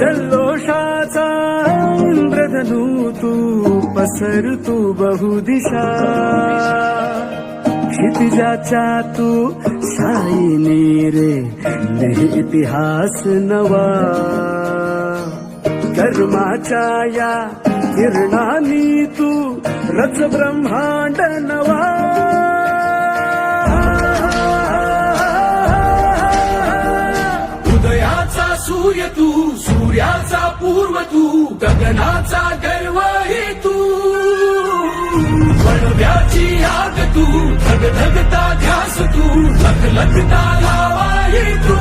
जल्लोषाचा इंद्रधनू तू पसरतू बहुदिशा. क्षितिजाच्या तू शाईने रे इतिहास नवा. कर्माच्या या किरणानी तू रच ब्रह्मांड नवा. सूर्य तू सूर्याचा पूर्व तू गगनाचा गर्व हे तू वणव्याची आग तू धगधगता ध्यास तू लखलखता लावा हे तू